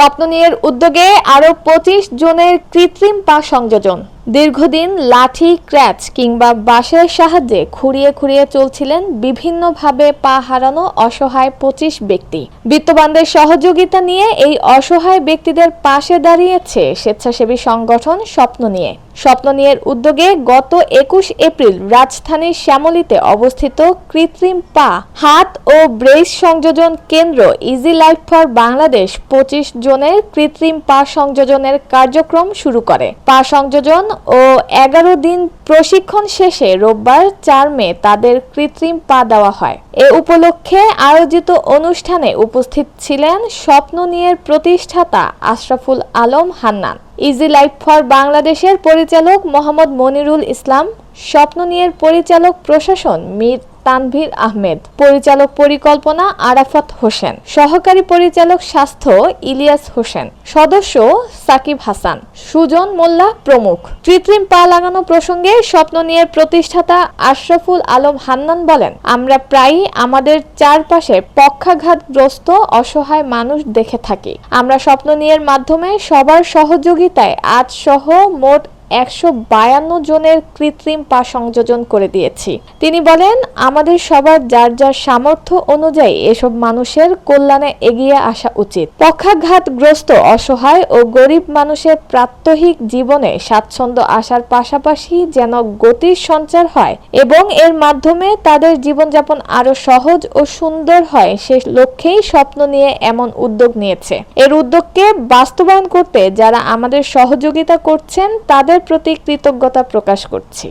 স্বপ্ন নিয়ের উদ্যোগে আরও পঁচিশ জনের কৃত্রিম পা সংযোজন। দীর্ঘদিন লাঠি, ক্র্যাচ কিংবা বাঁশের সাহায্যে খুঁড়িয়ে খুঁড়িয়ে চলছিলেন বিভিন্নভাবে পা হারানো অসহায় পঁচিশ ব্যক্তি। বিত্তবানদের সহযোগিতা নিয়ে এই অসহায় ব্যক্তিদের পাশে দাঁড়িয়েছে স্বেচ্ছাসেবী সংগঠন স্বপ্ন নিয়ে। স্বপ্ন নিয়ের উদ্যোগে গত একুশ এপ্রিল রাজধানীর শ্যামলীতে অবস্থিত কৃত্রিম পা, হাত ও ব্রেস সংযোজন কেন্দ্র ইজি লাইফ ফর বাংলাদেশ পঁচিশ জনের কৃত্রিম পা সংযোজনের কার্যক্রম শুরু করে। পা সংযোজন ও এগারো দিন প্রশিক্ষণ শেষে রোববার চার মে তাদের কৃত্রিম পা দেওয়া হয়। এ উপলক্ষে আয়োজিত অনুষ্ঠানে উপস্থিত ছিলেন স্বপ্ন নিয়ের প্রতিষ্ঠাতা Ashraful Alam Hannan easy life for বাংলাদেশের পরিচালক মোহাম্মদ মনিরুল ইসলাম, স্বপ্ন নিয়ের পরিচালক প্রশাসন মীর তানভীর আহমেদ, পরিচালক পরিকল্পনা আরাফাত হোসেন, সহকারী পরিচালক স্বাস্থ্য ইলিয়াস হোসেন, সদস্য সাকিব হাসান, সুজন মোল্লা প্রমুখ। কৃত্রিম পা লাগানো প্রসঙ্গে স্বপ্ন নিয়ে প্রতিষ্ঠাতা আশরাফুল আলম হান্নান বলেন, আমরা প্রায়ই আমাদের চারপাশে পক্ষাঘাতগ্রস্ত, অসহায় মানুষ দেখে থাকি। আমরা স্বপ্ন নিয়ের মাধ্যমে সবার সহযোগিতায় আজ সহ মোট একশো বায়ান্ন জনের কৃত্রিম পা সংযোজন করে দিয়েছি। তিনি বলেন, আমাদের সবার যার যার সামর্থ্য অনুযায়ী এসব মানুষের কল্যাণে এগিয়ে আসা উচিত। পক্ষাঘাতগ্রস্ত, অসহায় ও গরিব মানুষের প্রাত্যহিক জীবনে স্বাচ্ছন্দ্য আসার পাশাপাশি যেন গতির সঞ্চার হয় এবং এর মাধ্যমে তাদের জীবনযাপন আরও সহজ ও সুন্দর হয়, সে লক্ষ্যেই স্বপ্ন নিয়ে এমন উদ্যোগ নিয়েছে। এর উদ্যোগকে বাস্তবায়ন করতে যারা আমাদের সহযোগিতা করছেন, তাদের প্রতি কৃতজ্ঞতা প্রকাশ করছি।